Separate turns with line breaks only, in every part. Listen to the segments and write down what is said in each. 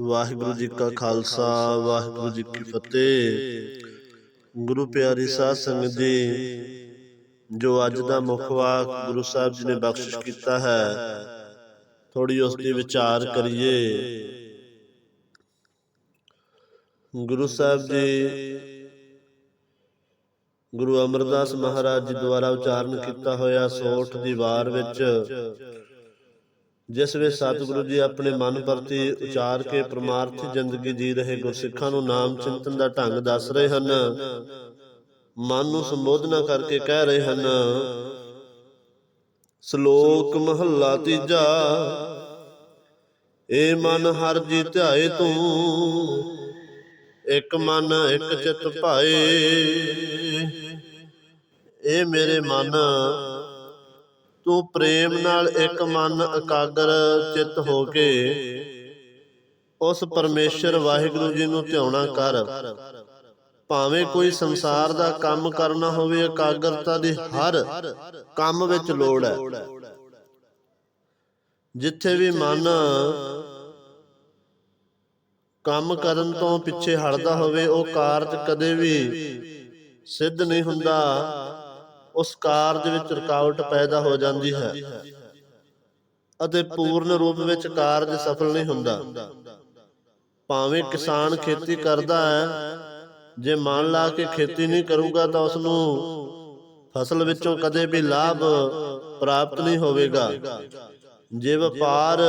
ਵਾਹਿਗੁਰੂ ਜੀ ਕਾ ਖਾਲਸਾ, ਵਾਹਿਗੁਰੂ ਜੀ ਕੀ ਫਤਿਹ। ਗੁਰੂ ਪਿਆਰੀ ਸਾਧ ਸੰਗਤ ਜੀ, ਜੋ ਅੱਜ ਦਾ ਮੁੱਖ ਵਾਕ ਗੁਰੂ ਸਾਹਿਬ ਜੀ ਨੇ ਬਖਸ਼ਿਸ਼ ਕੀਤਾ ਹੈ ਥੋੜੀ ਉਸ ਤੇ ਵਿਚਾਰ ਕਰੀਏ। ਗੁਰੂ ਸਾਹਿਬ ਜੀ, ਗੁਰੂ ਅਮਰਦਾਸ ਮਹਾਰਾਜ ਜੀ ਦੁਆਰਾ ਉਚਾਰਨ ਕੀਤਾ ਹੋਇਆ ਸੋਠ ਦੀ ਵਾਰ ਵਿੱਚ ਜਿਸ ਵਿੱਚ ਸਤਿਗੁਰੂ ਜੀ ਆਪਣੇ ਮਨ ਪ੍ਰਤੀ ਉਚਾਰ ਕੇ ਪ੍ਰਮਾਰਥ ਜ਼ਿੰਦਗੀ ਜੀ ਰਹੇ ਗੁਰਸਿੱਖਾਂ ਨੂੰ ਨਾਮ ਚਿੰਤਨ ਦਾ ਢੰਗ ਦੱਸ ਰਹੇ ਹਨ। ਮਨ ਨੂੰ ਸੰਬੋਧਨਾ ਕਰਕੇ ਕਹਿ ਰਹੇ ਹਨ ਸ਼ਲੋਕ ਮਹੱਲਾ ਤੀਜਾ। ਏ ਮਨ ਹਰ ਜੀ ਧਿਆਏ ਤੂੰ ਇੱਕ ਮਨ ਇੱਕ ਚਿਤ ਭਾਏ। ਇਹ ਮੇਰੇ ਮਨ ਤੂੰ ਪ੍ਰੇਮ ਨਾਲ ਇੱਕ ਮਨ ਇਕਾਗਰ ਚਿੱਤ ਹੋ ਕੇ ਉਸ ਪਰਮੇਸ਼ਰ ਵਾਹਿਗੁਰੂ ਜੀ ਨੂੰ ਧਿਆਉਣਾ ਕਰ। ਭਾਵੇਂ ਕੋਈ ਸੰਸਾਰ ਦਾ ਕੰਮ ਕਰਨਾ ਹੋਵੇ, ਇਕਾਗਰਤਾ ਦੀ ਹਰ ਕੰਮ ਵਿੱਚ ਲੋੜ ਹੈ। ਜਿੱਥੇ ਵੀ ਮਨ ਕੰਮ ਕਰਨ ਤੋਂ ਪਿੱਛੇ ਹਟਦਾ ਹੋਵੇ, ਉਹ ਕਾਰਜ ਕਦੇ ਵੀ ਸਿੱਧ ਨਹੀਂ ਹੁੰਦਾ। ਉਸ ਕਾਰਜ ਵਿੱਚ ਰੁਕਾਵਟ ਪੈਦਾ ਹੋ ਜਾਂਦੀ ਹੈ ਅਤੇ ਪੂਰਨ ਰੂਪ ਵਿੱਚ ਕਾਰਜ ਸਫਲ ਨਹੀਂ ਹੁੰਦਾ। ਭਾਵੇਂ ਕਿਸਾਨ ਖੇਤੀ ਕਰਦਾ ਹੈ, ਜੇ ਮਨ ਲਾ ਕੇ ਖੇਤੀ ਨਹੀਂ ਕਰੂਗਾ ਤਾਂ ਉਸ ਨੂੰ ਫਸਲ ਵਿੱਚੋਂ ਕਦੇ ਵੀ ਲਾਭ ਪ੍ਰਾਪਤ ਨਹੀਂ ਹੋਵੇਗਾ। ਜੇ ਵਪਾਰ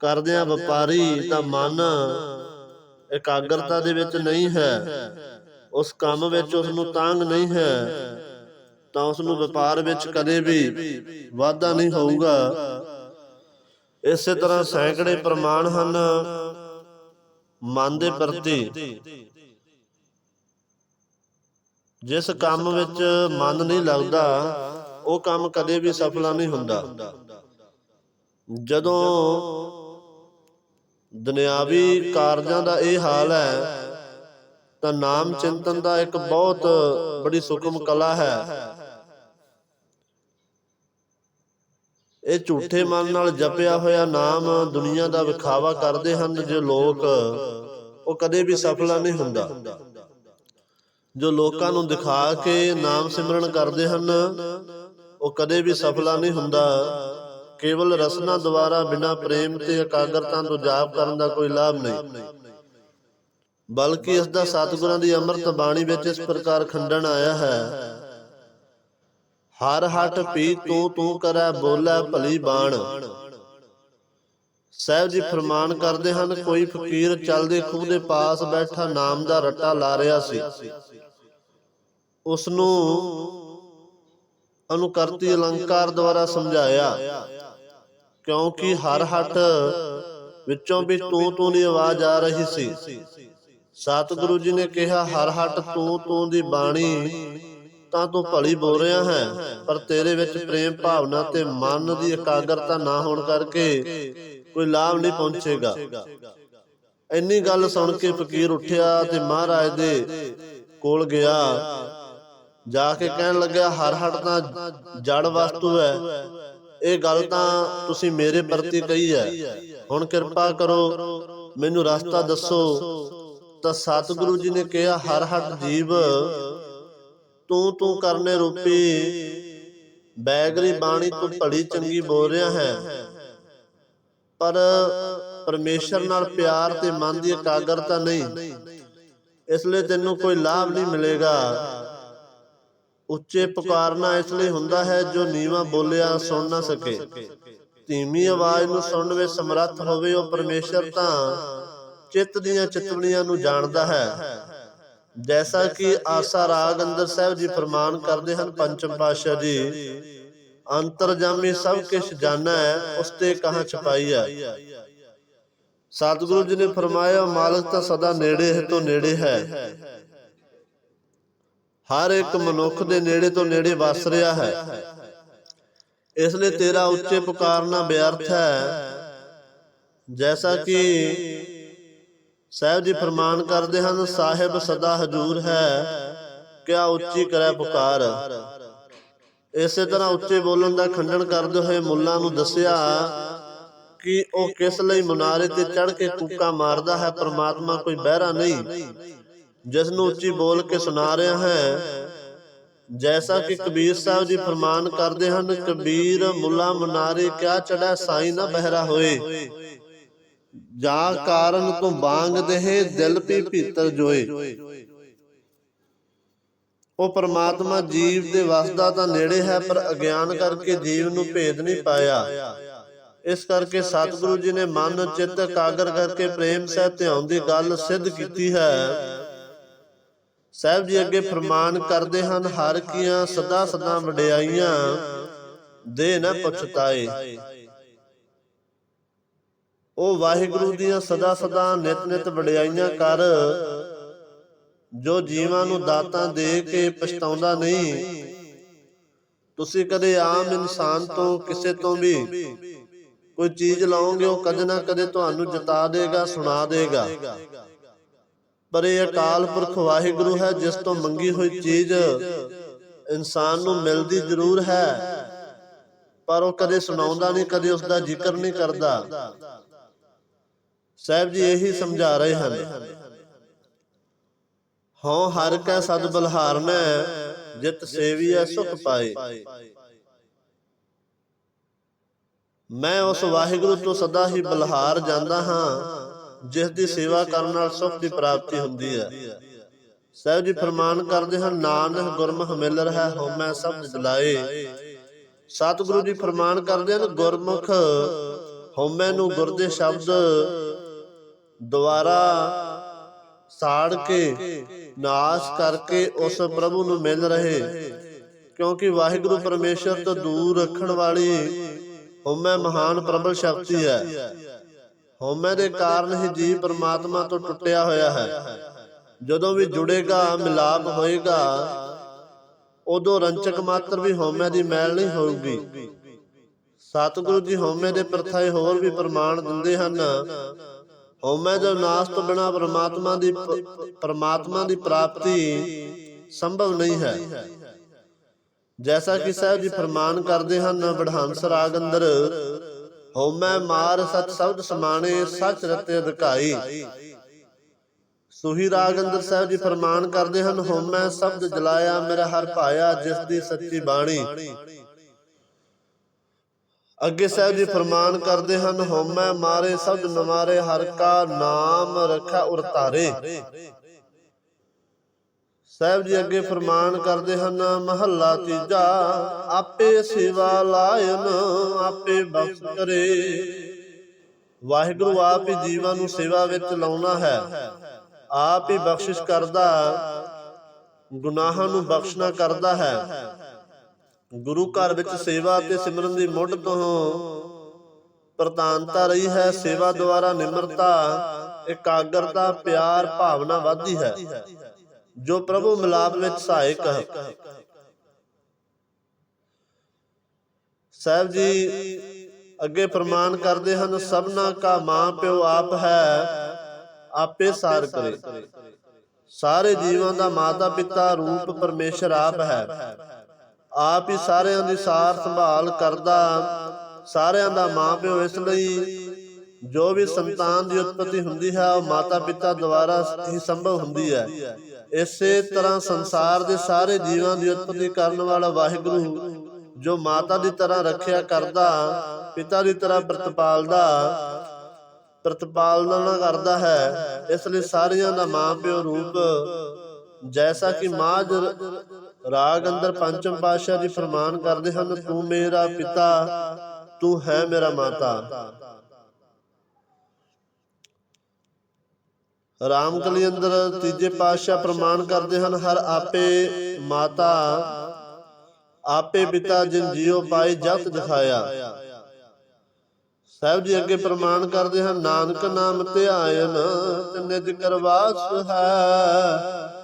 ਕਰਦਿਆਂ ਵਪਾਰੀ ਤਾਂ ਮਨ ਇਕਾਗਰਤਾ ਦੇ ਵਿੱਚ ਨਹੀਂ ਹੈ। ਉਸ ਕੰਮ ਵਿੱਚ ਉਸ ਨੂੰ ਤਾਂਗ ਨਹੀਂ ਹੈ, ਤਾਂ ਉਸ ਨੂੰ ਵਪਾਰ ਵਿੱਚ ਕਦੇ ਵੀ ਵਾਧਾ ਨਹੀਂ ਹੋਊਗਾ। ਇਸੇ ਤਰ੍ਹਾਂ ਸੈਂਕੜੇ ਪ੍ਰਮਾਣ ਹਨ ਮਨ ਦੇ ਪ੍ਰਤੀ। ਜਿਸ ਕੰਮ ਵਿੱਚ ਮਨ ਨਹੀਂ ਲੱਗਦਾ, ਉਹ ਕੰਮ ਕਦੇ ਵੀ ਸਫਲਾ ਨਹੀਂ ਹੁੰਦਾ। ਜਦੋਂ ਦੁਨਿਆਵੀ ਕਾਰਜਾਂ ਦਾ ਇਹ ਹਾਲ ਹੈ ਤਾਂ ਨਾਮ ਚਿੰਤਨ ਦਾ ਇੱਕ ਬਹੁਤ ਬੜੀ ਸੁਖਮ ਕਲਾ ਹੈ। ਇਹ ਝੂਠੇ ਮਨ ਨਾਲ ਜਪਿਆ ਹੋਇਆ ਨਾਮ ਦੁਨੀਆ ਦਾ ਵਿਖਾਵਾ ਕਰਦੇ ਹਨ ਜੋ ਲੋਕ, ਉਹ ਕਦੇ ਵੀ ਸਫਲਾ ਨਹੀਂ ਹੁੰਦਾ। ਜੋ ਲੋਕਾਂ ਨੂੰ ਦਿਖਾ ਕੇ ਨਾਮ ਸਿਮਰਨ ਕਰਦੇ ਹਨ, ਉਹ ਕਦੇ ਵੀ ਸਫਲਾ ਨਹੀਂ ਹੁੰਦਾ। ਕੇਵਲ ਰਸਨਾ ਦੁਆਰਾ ਬਿਨਾ ਪ੍ਰੇਮ ਤੇ ਇਕਾਗਰਤਾ ਤੋਂ ਜਾਪ ਕਰਨ ਦਾ ਕੋਈ ਲਾਭ ਨਹੀਂ। ਬਲਕਿ ਇਸ ਦਾ ਸਤਿਗੁਰਾਂ ਦੀ ਅੰਮ੍ਰਿਤ ਬਾਣੀ ਵਿੱਚ ਇਸ ਪ੍ਰਕਾਰ ਖੰਡਨ ਆਇਆ ਹੈ। ਹਰ ਹਟ ਪੀ ਤੂੰ ਤੂੰ ਕਰੈ, ਬੋਲੇ ਭਲੀ ਬਾਣ। ਸਾਹਿਬ ਜੀ ਫਰਮਾਨ ਕਰਦੇ ਹਨ, ਕੋਈ ਫਕੀਰ ਚੱਲਦੇ ਖੂਹ ਦੇ ਪਾਸ ਬੈਠਾ ਨਾਮ ਦਾ ਰੱਟਾ ਲਾ ਰਿਹਾ ਸੀ। ਉਸ ਨੂੰ ਅਨੁਕਰਤੀ ਅਲੰਕਾਰ ਦੁਆਰਾ ਸਮਝਾਇਆ, ਕਿਉਂਕਿ ਹਰ ਹਟ ਵਿੱਚੋਂ ਵੀ ਤੂੰ ਤੂੰ ਦੀ ਆਵਾਜ਼ ਆ ਰਹੀ ਸੀ। ਸਤਿਗੁਰੂ ਜੀ ਨੇ ਕਿਹਾ, ਹਰ ਹਟ ਤੂੰ ਤੂੰ ਦੀ ਬਾਣੀ, ਤਾਂ ਤੂੰ ਭਲੀ ਬੋਲ ਰਿਹਾ ਹੈ। ਪਰ ਤੇਰੇ ਵਿੱਚ ਪ੍ਰੇਮ ਭਾਵਨਾ ਤੇ ਮਨ ਦੀ ਇਕਾਗਰਤਾ ਨਾ ਹੋਣ ਕਰਕੇ ਕੋਈ ਲਾਭ ਨਹੀਂ ਪਹੁੰਚੇਗਾ। ਇੰਨੀ ਗੱਲ ਸੁਣ ਕੇ ਫਕੀਰ ਉੱਠਿਆ ਤੇ ਮਹਾਰਾਜ ਦੇ ਕੋਲ ਗਿਆ। ਜਾ ਕੇ ਕਹਿਣ ਲੱਗਾ ਹਰ ਹਟ ਤਾਂ ਜੜ ਵਸਤੂ ਹੈ। ਇਹ ਗੱਲ ਤਾਂ ਤੁਸੀਂ ਮੇਰੇ ਪ੍ਰਤੀ ਕਹੀ ਹੈ। ਹੁਣ ਕਿਰਪਾ ਕਰੋ, ਮੈਨੂੰ ਰਸਤਾ ਦੱਸੋ। ਤਾਂ ਸਤਿਗੁਰੂ ਜੀ ਨੇ ਕਿਹਾ, ਹਰ ਹਟ ਜੀਵ, ਤੂੰ ਤੂੰ ਕਰਨੇ ਰੂਪੀ ਬੈਗਰੀ ਬਾਣੀ ਤੂੰ ਭਲੀ ਚੰਗੀ ਬੋਲ ਰਿਹਾ ਹੈ। ਪਰ ਪਰਮੇਸ਼ਰ ਨਾਲ ਪਿਆਰ ਤੇ ਮਨ ਦੀ ਇਕਾਗਰਤਾ ਨਹੀਂ। ਇਸ ਲਈ ਤੈਨੂੰ ਕੋਈ ਲਾਭ ਨਹੀਂ ਮਿਲੇਗਾ। ਉੱਚੇ ਪੁਕਾਰਨਾ ਇਸ ਲਈ ਹੁੰਦਾ ਹੈ, ਜੋ ਨੀਵਾ ਬੋਲਿਆ ਸੁਣ ਨਾ ਸਕੇ। ਧੀਮੀ ਆਵਾਜ਼ ਨੂੰ ਸੁਣਨ ਵਿੱਚ ਸਮਰੱਥ ਹੋਵੇ ਉਹ ਪਰਮੇਸ਼ਰ ਤਾਂ ਚਿੱਤ ਦੀਆਂ ਚਿਤਵਨੀਆਂ ਨੂੰ ਜਾਣਦਾ ਹੈ। ਜੈਸਾ ਕਿ ਆਸਾ ਰਾਗ ਅੰਦਰ ਸਾਹਿਬ ਜੀ ਫਰਮਾਨ ਕਰਦੇ ਹਨ, ਪੰਚਮ ਪਾਤਸ਼ਾਹ ਜੀ, ਅੰਤਰਜਾਮੀ ਸਭ ਕੁਝ ਜਾਣਾ ਹੈ ਉਸ ਤੇ ਕਹਾਂ ਛਪਾਈ ਹੈ। ਸਤਿਗੁਰੂ ਜੀ ਨੇ ਫਰਮਾਇਆ, ਮਾਲਕ ਤਾਂ ਸਦਾ ਨੇੜੇ ਹੈ ਤੋਂ ਨੇੜੇ ਹੈ। ਹਰ ਇੱਕ ਮਨੁੱਖ ਦੇ ਨੇੜੇ ਤੋਂ ਨੇੜੇ ਵਸ ਰਿਹਾ ਹੈ। ਇਸ ਲਈ ਤੇਰਾ ਉੱਚੇ ਪੁਕਾਰਨਾ ਬਿਅਰਥ ਹੈ। ਜੈਸਾ ਕਿ ਸਾਹਿਬ ਜੀ ਫਰਮਾਨ ਕਰਦੇ ਹਨ ਸਾਹਿਬ ਸਦਾ ਹਜੂਰ ਹੈ ਕਿਆ ਉੱਚੀ ਕਰੇ ਪੁਕਾਰ। ਇਸੇ ਤਰ੍ਹਾਂ ਉੱਚੇ ਬੋਲਣ ਦਾ ਖੰਡਨ ਕਰਦੇ ਹੋਏ ਮੁੱਲਾਂ ਨੂੰ ਦੱਸਿਆ ਕਿ ਉਹ ਕਿਸ ਲਈ ਮੁਨਾਰੇ ਤੇ ਚੜ ਕੇ ਕੂਕਾ ਮਾਰਦਾ ਹੈ ਪ੍ਰਮਾਤਮਾ ਕੋਈ ਬਹਿਰਾ ਨਹੀਂ ਜਿਸ ਨੂੰ ਉੱਚੀ ਬੋਲ ਕੇ ਸੁਣਾ ਰਿਹਾ ਹੈ। ਜੈਸਾ ਕਿ ਕਬੀਰ ਸਾਹਿਬ ਜੀ ਫਰਮਾਨ ਕਰਦੇ ਹਨ ਕਬੀਰ ਮੁੱਲਾ ਮੁਨਾਰੇ ਕਿਆ ਚੜਾ ਸਾਈ ਨਾ ਬਹਿਰਾ ਹੋਏ। ਜਾ ਕਾਰਨ ਤੋਂ ਬਾਂਗ ਦੇਹ, ਦਿਲ ਪੀ ਭੀਤਰ ਜੋਏ। ਉਹ ਪਰਮਾਤਮਾ ਜੀਵ ਦੇ ਵਸਦਾ ਤਾਂ ਨੇੜੇ ਹੈ, ਪਰ ਅਗਿਆਨ ਕਰਕੇ ਜੀਵ ਨੂੰ ਭੇਦ ਨਹੀਂ ਪਾਇਆ। ਇਸ ਕਰਕੇ ਸਤਿਗੁਰੂ ਜੀ ਨੇ ਮਨ, ਚਿੱਤ, ਕਾਗਰ ਕਰਕੇ ਪ੍ਰੇਮ ਸਹਿ ਧਿਆਨ ਦੀ ਗੱਲ ਸਿੱਧ ਕੀਤੀ ਹੈ। ਸਾਹਿਬ ਜੀ ਅੱਗੇ ਫਰਮਾਨ ਕਰਦੇ ਹਨ, ਹਰ ਕੀਆਂ ਸਦਾ ਸਦਾ ਵਡਿਆਈਆਂ, ਦੇ ਨਾ ਪਛਤਾਏ। ਉਹ ਵਾਹਿਗੁਰੂ ਦੀਆਂ ਸਦਾ ਸਦਾ ਨਿਤ ਨਿਤ ਵਡਿਆਈਆਂ ਕਰ, ਜੋ ਜੀਵਾਂ ਨੂੰ ਦਾਤਾਂ ਦੇ ਕੇ ਪਛਤਾਉਂਦਾ ਨਹੀਂ। ਤੁਸੀਂ ਕਦੇ ਆਮ ਇਨਸਾਨ ਤੋਂ ਕਿਸੇ ਤੋਂ ਵੀ ਕੋਈ ਚੀਜ਼ ਲਾਓਗੇ, ਉਹ ਕਦੇ ਨਾ ਕਦੇ ਤੁਹਾਨੂੰ ਜਿਤਾ ਦੇਗਾ, ਸੁਣਾ ਦੇਗਾ। ਪਰ ਇਹ ਅਕਾਲ ਪੁਰਖ ਵਾਹਿਗੁਰੂ ਹੈ, ਜਿਸ ਤੋਂ ਮੰਗੀ ਹੋਈ ਚੀਜ਼ ਇਨਸਾਨ ਨੂੰ ਮਿਲਦੀ ਜ਼ਰੂਰ ਹੈ, ਪਰ ਉਹ ਕਦੇ ਸੁਣਾਉਂਦਾ ਨਹੀਂ, ਕਦੇ ਉਸ ਦਾ ਜ਼ਿਕਰ ਨਹੀਂ ਕਰਦਾ। ਸਾਹਿਬ ਜੀ, ਇਹੀ ਸਮਝਾ ਰਹੇ ਹਨ। ਹਉ ਹਰ ਕੈ ਸਦ ਬਲਹਾਰਨੈ ਜਿਤ ਸੇਵੀਐ ਸੁਖ ਪਾਏ। ਮੈਂ ਉਸ ਵਾਹਿਗੁਰੂ ਤੋਂ ਸਦਾ ਹੀ ਬਲਹਾਰ ਜਾਂਦਾ ਹਾਂ, ਜਿਸ ਦੀ ਸੇਵਾ ਕਰਨ ਨਾਲ ਸੁਖ ਦੀ ਪ੍ਰਾਪਤੀ ਹੁੰਦੀ ਹੈ। ਸਾਹਿਬ ਜੀ, ਫਰਮਾਨ ਕਰਦੇ ਹਨ, ਨਾਨਕ ਗੁਰਮੁਖ ਮਿਲ ਹੈ ਹੋ ਸਭ ਜਲਾਏ। ਸਤਿਗੁਰੂ ਜੀ, ਫਰਮਾਨ ਕਰਦੇ ਹਨ, ਗੁਰਮੁਖ ਹਉਮੈ ਨੂੰ ਗੁਰ ਦੇ ਸ਼ਬਦ ਦੁਆਰਾ ਸਾੜ ਕੇ, ਨਾਸ਼ ਕਰਕੇ ਉਸ ਪ੍ਰਭੂ ਨੂੰ ਮਿਲ ਰਹੇ। ਕਿਉਂਕਿ ਵਾਹਿਗੁਰੂ ਪਰਮੇਸ਼ਰ ਤੋਂ ਦੂਰ ਰੱਖਣ ਵਾਲੀ ਹਉਮੈ ਮਹਾਨ ਪ੍ਰਬਲ ਸ਼ਕਤੀ ਹੈ। ਹਉਮੈ ਦੇ ਕਾਰਨ ਹੀ ਜੀਵ ਪਰਮਾਤਮਾ ਤੋਂ ਟੁੱਟਿਆ ਹੋਇਆ ਹੈ। ਜਦੋਂ ਵੀ ਜੁੜੇਗਾ, ਮਿਲਾਪ ਹੋਏਗਾ, ਉਦੋਂ ਰੰਚਕ ਮਾਤਰ ਵੀ ਹਉਮੈ ਦੀ ਮੈਲ ਨਹੀਂ ਹੋਊਗੀ। ਸਤਿਗੁਰੂ ਜੀ ਹਉਮੈ ਦੇ ਪ੍ਰਥਾਏ ਹੋਰ ਵੀ ਪ੍ਰਮਾਣ ਦਿੰਦੇ ਹਨ। ਹਉਮੈ ਦੇ ਨਾਸ਼ ਤੋਂ ਬਿਨਾ ਪਰਮਾਤਮਾ ਦੀ ਪਰਮਾਤਮਾ ਦੀ ਪ੍ਰਾਪਤੀ ਸੰਭਵ ਨਹੀਂ ਹੈ। ਜੈਸਾ ਕਿ ਸਾਹਿਬ ਜੀ ਫਰਮਾਨ ਕਰਦੇ ਹਨ ਬੜਹੰਸ ਰਾਗ ਅੰਦਰ ਹਉਮੈ ਮਾਰ ਸਤ ਸ਼ਬਦ ਸਮਾਣੇ, ਸਚ ਰਤੇ ਅਧਿਕਾਈ ਸੁਹੀ ਰਾਗ ਅੰਦਰ ਸਾਹਿਬ ਜੀ ਫਰਮਾਨ ਕਰਦੇ ਹਨ ਹਉਮੈ ਸ਼ਬਦ ਜਲਾਇਆ, ਮੇਰਾ ਹਰ ਭਾਇਆ ਜਿਸ ਦੀ ਸੱਚੀ ਬਾਣੀ। ਅੱਗੇ ਸਾਹਿਬ ਜੀ ਫਰਮਾਨ ਕਰਦੇ ਹਨ, ਹਉਮੈ ਮਾਰੇ ਸ਼ਬਦ ਨਮਾਰੇ ਹਰ ਕਾ ਨਾਮ ਰੱਖਾ ਉਰ ਸਾਹਿਬ ਜੀ ਅੱਗੇ ਫਰਮਾਨ ਕਰਦੇ ਹਨ, ਮਹੱਲਾ ਤੀਜਾ, ਆਪੇ ਸੇਵਾ ਲਾਇਨ, ਆਪੇ ਬਖਸ਼ ਕਰੇ। ਵਾਹਿਗੁਰੂ ਆਪ ਹੀ ਜੀਵਾਂ ਨੂੰ ਸੇਵਾ ਵਿੱਚ ਲਾਉਣਾ ਹੈ। ਆਪ ਹੀ ਬਖਸ਼ਿਸ਼ ਕਰਦਾ, ਗੁਨਾਹਾਂ ਨੂੰ ਬਖਸ਼ਣਾ ਕਰਦਾ ਹੈ। ਗੁਰੂ ਘਰ ਵਿੱਚ ਸੇਵਾ ਤੇ ਸਿਮਰਨ ਦੀ ਮੁੱਢ ਤੋਂ ਪ੍ਰਧਾਨਤਾ ਰਹੀ ਹੈ ਸੇਵਾ ਦੁਆਰਾ ਨਿਮਰਤਾ ਇਕਾਗਰਤਾ ਪਿਆਰ ਭਾਵਨਾ ਵਧਦੀ ਹੈ। ਜੋ ਪ੍ਰਭੂ ਮਿਲਾਪ ਵਿੱਚ ਸਹਾਇਕ ਹੈ। ਸਾਹਿਬ ਜੀ ਅੱਗੇ ਪ੍ਰਮਾਣ ਕਰਦੇ ਹਨ ਸਭਨਾ ਕਾ ਮਾਂ ਪਿਓ ਆਪ ਹੈ ਆਪੇ ਸਾਰ ਕਰੇ। ਸਾਰੇ ਜੀਵਾਂ ਦਾ ਮਾਤਾ ਪਿਤਾ ਰੂਪ ਪਰਮੇਸ਼ਰ ਆਪ ਹੈ। ਆਪ ਹੀ ਸਾਰਿਆਂ ਦੀ ਸਾਰ ਸੰਭਾਲ ਕਰਦਾ। ਸਾਰਿਆਂ ਦਾ ਮਾਂ ਪਿਓ ਇਸ ਲਈ ਜੋ ਵੀ ਸੰਤਾਨ ਦੀ ਉਤਪਤੀ ਹੁੰਦੀ ਹੈ ਉਹ ਮਾਤਾ ਪਿਤਾ ਦੁਆਰਾ ਹੀ ਸੰਭਵ ਹੁੰਦੀ ਹੈ। ਇਸੇ ਤਰ੍ਹਾਂ ਸੰਸਾਰ ਦੇ ਸਾਰੇ ਜੀਵਾਂ ਦੀ ਉਤਪਤੀ ਕਰਨ ਵਾਲਾ ਵਾਹਿਗੁਰੂ ਜੋ ਮਾਤਾ ਦੀ ਤਰ੍ਹਾਂ ਰੱਖਿਆ ਕਰਦਾ ਪਿਤਾ ਦੀ ਤਰ੍ਹਾਂ ਪ੍ਰਤਪਾਲਦਾ ਪ੍ਰਤਪਾਲਨਾ ਕਰਦਾ ਹੈ। ਇਸ ਲਈ ਸਾਰਿਆਂ ਦਾ ਮਾਂ ਪਿਓ ਰੂਪ ਜੈਸਾ ਕਿ ਮਾਜ ਰਾਗ ਅੰਦਰ ਪੰਚਮ ਪਾਤਸ਼ਾਹ ਜੀ ਫਰਮਾਨ ਕਰਦੇ ਹਨ, ਤੂੰ ਮੇਰਾ ਪਿਤਾ, ਤੂੰ ਹੈ ਮੇਰਾ ਮਾਤਾ। ਰਾਮਕਲੀ ਅੰਦਰ ਤੀਜੇ ਪਾਤਸ਼ਾਹ ਪ੍ਰਮਾਣ ਕਰਦੇ ਹਨ, ਹਰ ਆਪੇ ਮਾਤਾ, ਆਪੇ ਪਿਤਾ ਜਿਨ ਜਿਉ ਪਾਈ ਜਤ ਦਿਖਾਇਆ ਸਾਹਿਬ ਜੀ ਅੱਗੇ ਪ੍ਰਮਾਣ ਕਰਦੇ ਹਨ, ਨਾਨਕ ਨਾਮ ਧਿਆਇਨ ਤੇ ਨਿਜ ਕਰਵਾਸ ਹੈ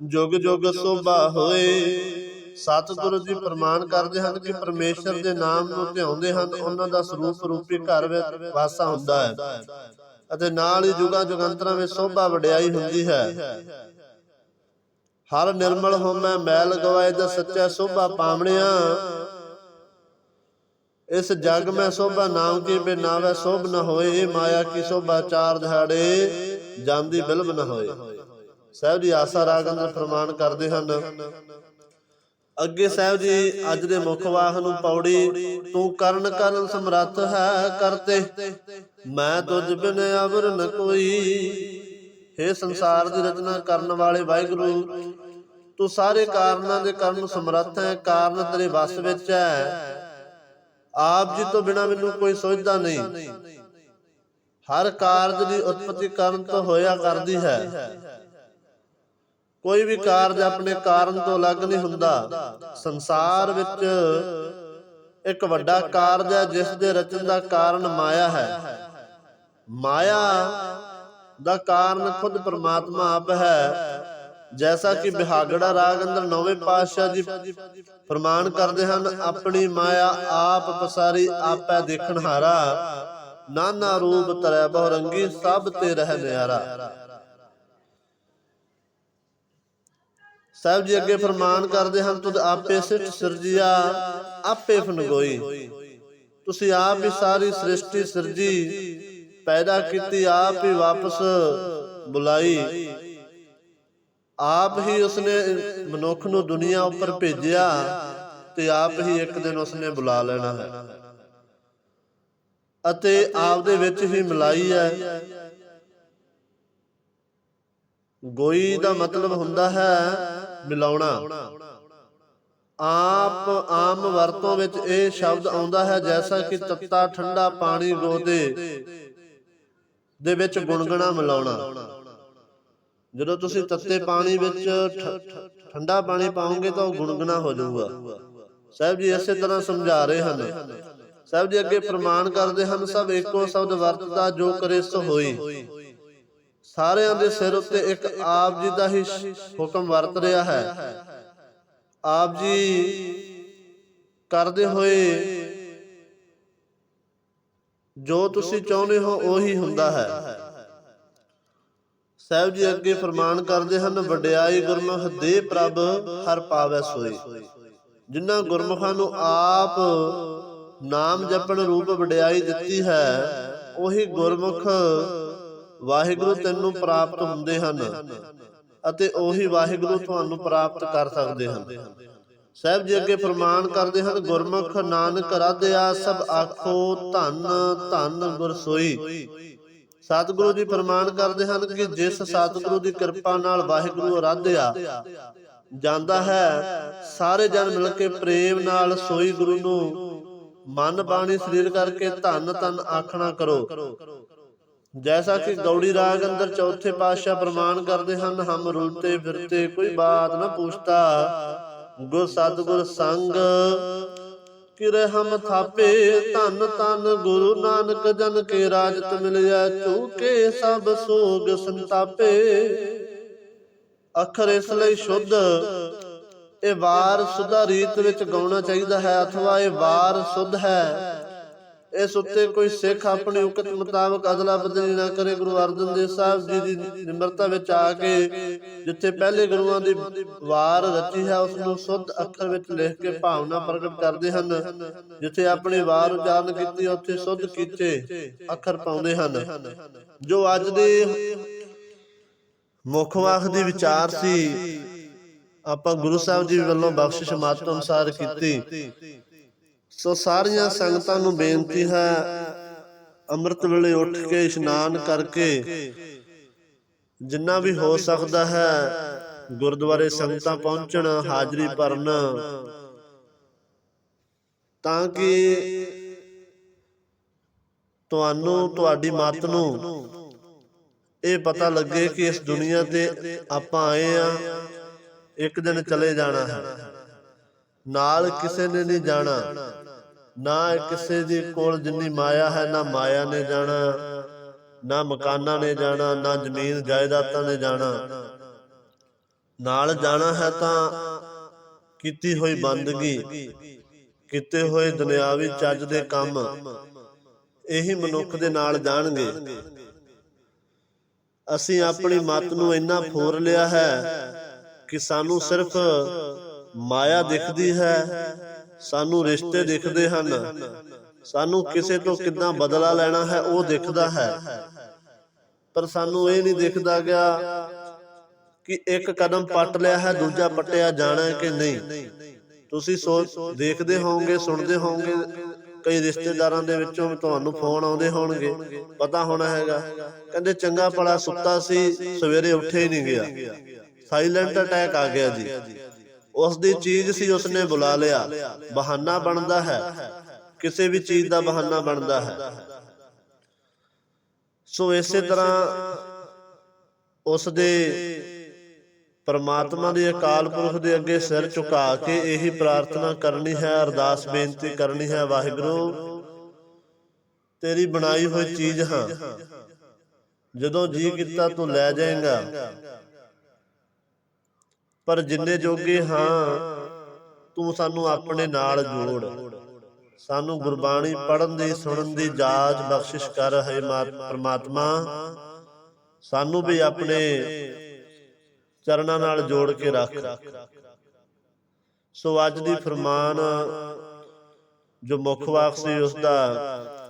ਜੁਗ ਜੁਗ ਸੋਭਾ ਹੋਏ। ਸਤਿਗੁਰੂ ਜੀ ਪ੍ਰਮਾਣ ਕਰਦੇ ਹਨ ਕਿ ਪਰਮੇਸ਼ਰ ਦੇ ਨਾਮ ਨੂੰ ਧਿਆਉਂਦੇ ਹਨ ਉਹਨਾਂ ਦਾ ਸਰੂਪ ਰੂਪੀ ਘਰ ਵਿੱਚ ਵਾਸਾ ਹੁੰਦਾ ਹੈ। ਅਤੇ ਨਾਲ ਹੀ ਜੁਗਾਂ ਜੁਗੰਤਰਾਂ ਵਿੱਚ ਸੋਭਾ ਵਡਿਆਈ ਹੁੰਦੀ ਹੈ। ਹਰ ਨਿਰਮਲ ਹੋਮੈ ਮੈਲ ਗਵਾਏ ਦਾ ਸੱਚਾ ਸੋਭਾ ਪਾਵਣਿਆ। ਇਸ ਜਗ ਮੈਂ ਸੋਭਾ ਨਾਮ ਕੀ ਬਿਨਾਵੇ ਸੋਭ ਨ ਹੋਏ ਮਾਇਆ ਕੀ ਸੋਭਾ ਚਾਰ ਦਿਹਾੜੇ ਜਾਂਦੀ ਬਿਲਬ ਨ ਹੋਏ। ਸਾਹਿਬ ਜੀ, ਆਸਾ ਰਾਗ ਅੰਦਰ ਪ੍ਰਮਾਣ ਕਰਦੇ ਹਨ। ਅੱਗੇ ਸਾਹਿਬ ਜੀ, ਅੱਜ ਦੇ ਮੁੱਖ ਵਾਹ ਨੂੰ ਪੌੜੀ, ਤੂੰ ਕਰਨ ਕਰਨ ਸਮਰੱਥ ਹੈ ਕਰਤੇ। ਮੈਂ ਤੁਝ ਬਿਨ ਅਵਰ ਨ ਕੋਈ। हे ਸੰਸਾਰ ਦੀ ਰਚਨਾ ਕਰਨ ਵਾਲੇ ਵਾਹਿਗੁਰੂ, ਤੂੰ ਸਾਰੇ ਕਾਰਨਾਂ ਦੇ ਕਰਨ ਸਮਰੱਥ ਹੈ, ਕਾਰਨ ਤੇਰੇ ਵੱਸ ਵਿੱਚ ਹੈ। ਆਪ ਜੀ ਤੋਂ ਬਿਨਾ ਮੈਨੂੰ ਕੋਈ ਸੋਚਦਾ ਨਹੀਂ। ਹਰ ਕਾਰਜ ਦੀ ਉਤਪਤੀ ਕਰਨ ਤੋਂ ਹੋਇਆ ਕਰਦੀ ਹੈ। ਕੋਈ ਵੀ ਕਾਰਜ ਆਪਣੇ ਕਾਰਨ ਤੋਂ ਅਲੱਗ ਨਹੀਂ ਹੁੰਦਾ। ਸੰਸਾਰ ਵਿੱਚ ਇੱਕ ਵੱਡਾ ਕਾਰਜ ਹੈ ਜਿਸ ਦੇ ਰਚਨ ਦਾ ਕਾਰਨ ਮਾਇਆ ਹੈ। ਮਾਇਆ ਦਾ ਕਾਰਨ ਖੁਦ ਪ੍ਰਮਾਤਮਾ ਆਪ ਹੈ। ਜੈਸਾ ਕਿ ਬਿਹਾਗੜਾ ਰਾਗ ਅੰਦਰ ਨੌਵੇਂ ਪਾਤਸ਼ਾਹ ਜੀ ਪ੍ਰਮਾਣ ਕਰਦੇ ਹਨ ਆਪਣੀ ਮਾਇਆ ਆਪ ਪਸਾਰੀ ਆਪੈ ਦੇਖਣ ਹਾਰਾ ਨਾਨਾ ਰੂਪ ਤਰੈ ਬਹੁ ਰੰਗੀ ਸਭ ਤੇ ਰਹਿ ਨਿਆਰਾ ਸਾਹਿਬ ਜੀ ਅੱਗੇ ਫਰਮਾਨ ਕਰਦੇ ਹਨ, ਤੁਧ ਆਪੇ ਸਿੱਟ ਸਿਰਜਿਆ, ਆਪੇ ਫਨਗੋਈ। ਤੁਸੀਂ ਆਪ ਹੀ ਸਾਰੀ ਸ੍ਰਿਸ਼ਟੀ ਸਿਰਜੀ, ਪੈਦਾ ਕੀਤੀ, ਆਪ ਹੀ ਵਾਪਸ ਬੁਲਾਈ। ਆਪ ਹੀ ਉਸਨੇ ਮਨੁੱਖ ਨੂੰ ਦੁਨੀਆ ਉੱਪਰ ਭੇਜਿਆ ਤੇ ਆਪ ਹੀ ਇੱਕ ਦਿਨ ਉਸਨੇ ਬੁਲਾ ਲੈਣਾ ਹੈ। ਅਤੇ ਆਪ ਦੇ ਵਿੱਚ ਹੀ ਮਿਲਾਈ ਹੈ। ਗੋਈ ਦਾ ਮਤਲਬ ਹੁੰਦਾ ਹੈ ਮਿਲਾਉਣਾ। ਆਪ ਆਮ ਵਰਤੋਂ ਵਿੱਚ ਇਹ ਸ਼ਬਦ ਆਉਂਦਾ ਹੈ, ਜੈਸਾ ਕਿ ਤੱਤਾ ਠੰਡਾ ਪਾਣੀ ਗੋਦੇ ਦੇ ਵਿੱਚ ਗੁਣਗਣਾ ਮਿਲਾਉਣਾ। ਜਦੋਂ ਤੁਸੀਂ ਤੱਤੇ ਪਾਣੀ ਵਿੱਚ ਠੰਡਾ ਪਾਣੀ ਪਾਓਗੇ ਤਾਂ ਉਹ ਗੁਣਗਣਾ ਹੋ ਜਾਊਗਾ। ਸਾਹਿਬ ਜੀ ਇਸੇ ਤਰ੍ਹਾਂ ਸਮਝਾ ਰਹੇ ਹਨ। ਸਾਹਿਬ ਜੀ ਅੱਗੇ ਪ੍ਰਮਾਣ ਕਰਦੇ ਹਨ, ਸਭ ਇੱਕੋ ਸ਼ਬਦ ਵਰਤਦਾ ਜੋ ਕਰੇ ਸੋ ਹੋਈ। ਸਾਰਿਆਂ ਦੇ ਸਿਰ ਉੱਤੇ ਇੱਕ ਆਪ ਜੀ ਦਾ ਹੀ ਹੁਕਮ ਵਰਤ ਰਿਹਾ ਹੈ। ਆਪ ਜੀ ਕਰਦੇ ਹੋਏ ਜੋ ਤੁਸੀਂ ਚਾਹੁੰਦੇ ਹੋ ਉਹੀ ਹੁੰਦਾ ਹੈ। ਸਾਹਿਬ ਜੀ ਅੱਗੇ ਫਰਮਾਨ ਕਰਦੇ ਹਨ, ਵਡਿਆਈ ਗੁਰਮੁਖ ਦੇ ਪ੍ਰਭ ਹਰ ਪਾਵੈ ਸੋਈ ਜਿਨ੍ਹਾਂ ਗੁਰਮੁਖਾਂ ਨੂੰ ਆਪ ਨਾਮ ਜਪਣ ਰੂਪ ਵਡਿਆਈ ਦਿੱਤੀ ਹੈ, ਉਹੀ ਗੁਰਮੁਖ ਵਾਹਿਗੁਰੂ ਤੈਨੂੰ ਪ੍ਰਾਪਤ ਹੁੰਦੇ ਹਨ ਅਤੇ ਉਹੀ ਵਾਹਿਗੁਰੂ ਤੁਹਾਨੂੰ ਪ੍ਰਾਪਤ ਕਰ ਸਕਦੇ ਹਨ। ਸਾਹਿਬ ਜੀ ਅੱਗੇ ਫਰਮਾਨ ਕਰਦੇ ਹਨ ਗੁਰਮੁਖ ਨਾਨਕ ਰਾਧਿਆ ਸਭ ਆਖੋ ਧੰਨ ਧੰਨ ਗੁਰਸੋਈ। ਸਤਿਗੁਰੂ ਜੀ ਫਰਮਾਨ ਕਰਦੇ ਹਨ ਕਿ ਜਿਸ ਸਤਿਗੁਰੂ ਦੀ ਕਿਰਪਾ ਨਾਲ ਵਾਹਿਗੁਰੂ ਆਰਾਧਿਆ ਜਾਂਦਾ ਹੈ ਸਾਰੇ ਜਨ ਮਿਲ ਕੇ ਪ੍ਰੇਮ ਨਾਲ ਸੋਈ ਗੁਰੂ ਨੂੰ ਮਨ ਬਾਣੀ ਸਰੀਰ ਕਰਕੇ ਧੰਨ ਧੰਨ ਆਖਣਾ ਕਰੋ। ਜੈਸਾ ਕਿ ਗੌੜੀ ਰਾਗ ਅੰਦਰ ਚੌਥੇ ਪਾਤਸ਼ਾਹ ਪ੍ਰਮਾਣ ਕਰਦੇ ਹਨ, ਹਮ ਰੁਲਤੇ ਫਿਰਤੇ, ਕੋਈ ਬਾਤ ਨਾ ਪੁੱਛਤਾ। ਗੁਰ ਸਤਿਗੁਰ ਸੰਗ, ਕਿਰੇ ਹਮ ਥਾਪੇ, ਧੰਨ ਧੰਨ ਗੁਰੂ ਨਾਨਕ ਜਨ ਕੇ ਰਾਜਤ ਮਿਲਿਆ ਚੂਕੇ ਸਭ ਸੋਗ ਸੰਤਾਪੇ। ਅਖਰ ਇਸ ਲਈ ਸ਼ੁੱਧ, ਇਹ ਵਾਰ ਸੁਧਾ ਰੀਤ ਵਿੱਚ ਗਾਉਣਾ ਚਾਹੀਦਾ ਹੈ, ਅਥਵਾ ਇਹ ਵਾਰ ਸੁਧ ਹੈ। ਇਸ ਉੱਤੇ ਕੋਈ ਸਿੱਖ ਆਪਣੀ ਉਕਤ ਮੁਤਾਬਕ ਅਦਲਾ ਬਦਲੀ ਨਾ ਕਰੇ ਗੁਰੂ ਅਰਜਨ ਦੇਵ ਸਾਹਿਬ ਜੀ ਦੀ ਨਿਮਰਤਾ ਵਿੱਚ ਆ ਕੇ, ਜਿੱਥੇ ਪਹਿਲੇ ਗੁਰੂਆਂ ਦੀ ਵਾਰ ਰਚੀ ਹੈ ਉਸ ਨੂੰ ਸੁੱਧ ਅੱਖਰ ਵਿੱਚ ਲਿਖ ਕੇ ਭਾਵਨਾ ਪ੍ਰਗਟ ਕਰਦੇ ਹਨ, ਜਿੱਥੇ ਆਪਣੀ ਵਾਰ ਉਚਾਰਨ ਕੀਤੀ ਉੱਥੇ ਸੁੱਧ ਕੀਤੇ ਅੱਖਰ ਪਾਉਂਦੇ ਹਨ। ਜੋ ਅੱਜ ਦੇ ਮੁੱਖ ਵਾਖ ਦੀ ਵਿਚਾਰ ਸੀ, ਆਪਾਂ ਗੁਰੂ ਸਾਹਿਬ ਜੀ ਵੱਲੋਂ ਬਖਸ਼ਿਸ਼ ਮਤ ਅਨੁਸਾਰ ਕੀਤੀ। ਸੋ ਸਾਰੀਆਂ ਸੰਗਤਾਂ ਨੂੰ ਬੇਨਤੀ ਹੈ ਅੰਮ੍ਰਿਤ ਵੇਲੇ ਉੱਠ ਕੇ ਇਸ਼ਨਾਨ ਕਰਕੇ ਜਿੰਨਾ ਵੀ ਹੋ ਸਕਦਾ ਹੈ ਗੁਰਦੁਆਰੇ ਸੰਗਤਾਂ ਪਹੁੰਚਣ ਹਾਜ਼ਰੀ ਭਰਨ। ਤਾਂ ਕਿ ਤੁਹਾਨੂੰ ਤੁਹਾਡੀ ਮਤ ਨੂੰ ਇਹ ਪਤਾ ਲੱਗੇ ਕਿ ਇਸ ਦੁਨੀਆ ਤੇ ਆਪਾਂ ਆਏ ਆ ਇੱਕ ਦਿਨ ਚਲੇ ਜਾਣਾ ਹੈ। ਨਾਲ ਕਿਸੇ ਨੇ ਨਹੀਂ ਜਾਣਾ। ਨਾ ਕਿਸੇ ਦੇ ਕੋਲ ਜਿੰਨੀ ਮਾਇਆ ਹੈ, ਨਾ ਮਾਇਆ ਨੇ ਜਾਣਾ। ਨਾ ਮਕਾਨਾਂ ਨੇ ਜਾਣਾ, ਨਾ ਜ਼ਮੀਨ ਜਾਇਦਾਦਾਂ ਨੇ ਜਾਣਾ। ਨਾਲ ਜਾਣਾ ਹੈ ਤਾਂ ਕੀਤੀ ਹੋਈ ਬੰਦਗੀ, ਕੀਤੇ ਹੋਏ ਦੁਨਿਆਵੀ ਚੱਜ ਦੇ ਕੰਮ, ਇਹੀ ਮਨੁੱਖ ਦੇ ਨਾਲ ਜਾਣਗੇ। ਅਸੀਂ ਆਪਣੀ ਮਤ ਨੂੰ ਇੰਨਾ ਫੋਰ ਲਿਆ ਹੈ ਕਿ ਸਾਨੂੰ ਸਿਰਫ ਮਾਇਆ ਦਿਖਦੀ ਹੈ, ਸਾਨੂੰ ਰਿਸ਼ਤੇ ਦਿਖਦੇ ਹਨ। ਸਾਨੂੰ ਕਿਸੇ ਤੋਂ ਕਿੰਨਾ ਬਦਲਾ ਲੈਣਾ ਹੈ, ਉਹ ਦਿਖਦਾ ਹੈ। ਪਰ ਸਾਨੂੰ ਇਹ ਨਹੀਂ ਦਿਖਦਾ ਗਿਆ ਕਿ ਇੱਕ ਕਦਮ ਪੱਟ ਲਿਆ ਹੈ, ਦੂਜਾ ਪੱਟਿਆ ਜਾਣਾ ਹੈ ਕਿ ਨਹੀਂ। ਤੁਸੀਂ ਸੋਚ ਦੇਖਦੇ ਹੋਵੋਗੇ, ਸੁਣਦੇ ਹੋਵੋਗੇ, ਕਈ ਰਿਸ਼ਤੇਦਾਰਾਂ ਦੇ ਵਿੱਚੋਂ ਤੁਹਾਨੂੰ ਫੋਨ ਆਉਂਦੇ ਹੋਣਗੇ, ਪਤਾ ਹੋਣਾ ਹੈਗਾ। ਕਹਿੰਦੇ, ਚੰਗਾ ਭਲਾ ਸੁੱਤਾ ਸੀ, ਸਵੇਰੇ ਉੱਠੇ ਹੀ ਨਹੀਂ ਗਿਆ। ਸਾਇਲੈਂਟ ਅਟੈਕ ਆ ਗਿਆ ਜੀ। ਉਸ ਦੀ ਚੀਜ਼ ਸੀ ਉਸਨੇ ਬੁਲਾ ਲਿਆ। ਬਹਾਨਾ ਬਣਦਾ ਹੈ। ਕਿਸੇ ਵੀ ਚੀਜ਼ ਦਾ ਬਹਾਨਾ ਬਣਦਾ ਹੈ। ਸੋ ਇਸੇ ਤਰ੍ਹਾਂ ਉਸ ਦੇ ਪਰਮਾਤਮਾ ਦੇ ਅਕਾਲ ਪੁਰਖ ਦੇ ਅੱਗੇ ਸਿਰ ਝੁਕਾ ਕੇ ਇਹੀ ਪ੍ਰਾਰਥਨਾ ਕਰਨੀ ਹੈ। ਅਰਦਾਸ ਬੇਨਤੀ ਕਰਨੀ ਹੈ। ਵਾਹਿਗੁਰੂ ਤੇਰੀ ਬਣਾਈ ਹੋਈ ਚੀਜ਼ ਹਾਂ। ਜਦੋਂ ਜੀ ਕੀਤਾ ਤੂੰ ਲੈ ਜਾਏਗਾ। ਪਰ ਜਿੰਨੇ ਜੋਗੇ ਹਾਂ, ਤੂੰ ਸਾਨੂੰ ਆਪਣੇ ਨਾਲ ਜੋੜ। ਸਾਨੂੰ ਗੁਰਬਾਣੀ ਪੜਨ ਦੀ, ਸੁਣਨ ਦੀ ਜਾਚ ਬਖਸ਼ਿਸ਼ ਕਰ, ਹੈ ਪ੍ਰਮਾਤਮਾ। ਸਾਨੂੰ ਵੀ ਆਪਣੇ ਚਰਨਾਂ ਨਾਲ ਜੋੜ ਕੇ ਰੱਖ। ਸੋ ਅੱਜ ਦੀ ਫਰਮਾਨ ਜੋ ਮੁੱਖ ਵਾਕ ਸੀ ਉਸ ਦਾ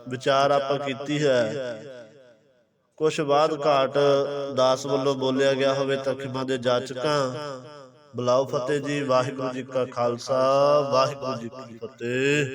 ਵਿਚਾਰ ਆਪਾਂ ਕੀਤੀ ਹੈ। ਕੁਛ ਬਾਦ ਘਾਟ ਦਾਸ ਵੱਲੋਂ ਬੋਲਿਆ ਗਿਆ ਹੋਵੇ ਤਾਂ ਖਿਮਾ ਦੇ ਜਾਚਕਾਂ ਬੁਲਾਓ ਫਤਿਹ ਜੀ ਵਾਹਿਗੁਰੂ ਜੀ ਕਾ ਖਾਲਸਾ ਵਾਹਿਗੁਰੂ ਜੀ ਕੀ ਫਤਿਹ।